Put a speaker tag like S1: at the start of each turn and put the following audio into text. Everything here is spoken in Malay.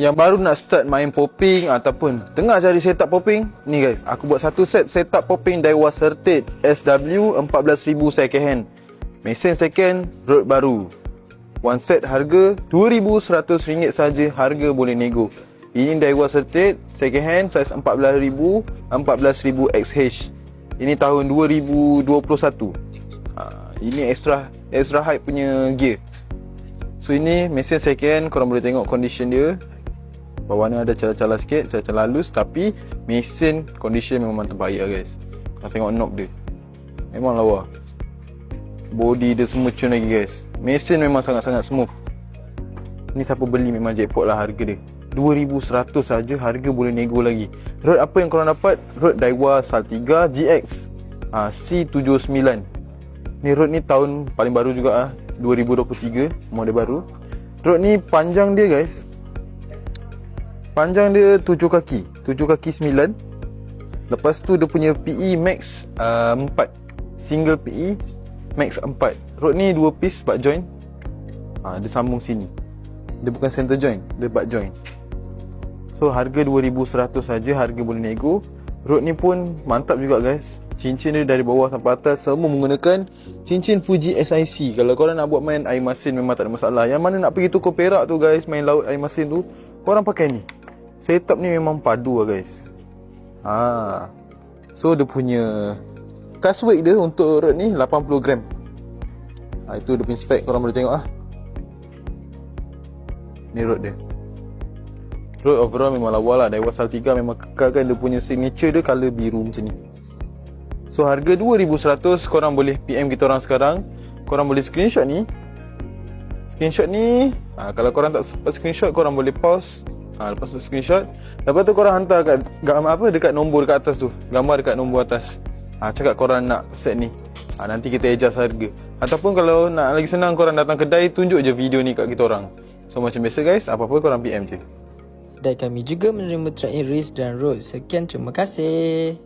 S1: Yang baru nak start main popping ataupun tengah cari setup popping, ni guys, aku buat satu set setup popping Daiwa Certate SW 14000 second hand. Mesin second, road baru. One set harga RM2,100 saja, harga boleh nego. Ini Daiwa Certate second hand size 14000 14000 XH. Ini tahun 2021. Ha, ini extra extra high punya gear. So ini mesin second korang boleh tengok condition dia Ni ada celah-celah sikit, celah-celah halus Tapi mesin condition memang terbaik lah guys. Korang tengok knob dia. Memang lawa. Body dia semua cun lagi guys. Mesin memang sangat-sangat smooth. Ni siapa beli memang jackpot lah harga dia. 2100 saja harga boleh nego lagi. Road apa yang korang dapat? Road Daiwa Saltiga GX ha, C79 Ni road ni tahun paling baru juga ah 2023 model baru. Road ni panjang dia guys Panjang dia 7 kaki. 7 kaki 9 Lepas tu dia punya PE max uh, 4 Single PE max 4 Road ni 2 piece butt joint ha, Dia sambung sini. Dia bukan center joint Dia butt joint So harga 2100 saja Harga boleh nego. Road ni pun mantap juga guys. Cincin dia dari bawah sampai atas Semua menggunakan Cincin Fuji SIC Kalau korang nak buat main air masin Memang tak ada masalah. Yang mana nak pergi tukar perak tu guys Main laut air masin tu Korang pakai ni Setup ni memang padu lah guys. Ha. So dia punya Cast weight dia untuk road ni 80 gram. Ha, Itu dia punya spek korang boleh tengok lah Ni road dia. Road overall memang lawa lah. Daiwa Saltiga memang kekalkan dia punya signature dia Colour biru macam ni. So harga 2100 korang boleh PM kita orang sekarang. Korang boleh screenshot ni. Screenshot ni ha, Kalau korang tak sempat screenshot korang boleh pause ha, Lepas tu screenshot. Lepas tu korang hantar kat gambar apa dekat nombor dekat atas tu. Gambar dekat nombor atas. Ha, Cakap korang nak set ni. Ha, Nanti kita adjust harga. Ataupun kalau nak lagi senang korang datang kedai Tunjuk je video ni kat kita orang. So macam biasa guys Apa-apa korang PM je.
S2: Dan kami juga menerima track in race dan road. Sekian terima kasih.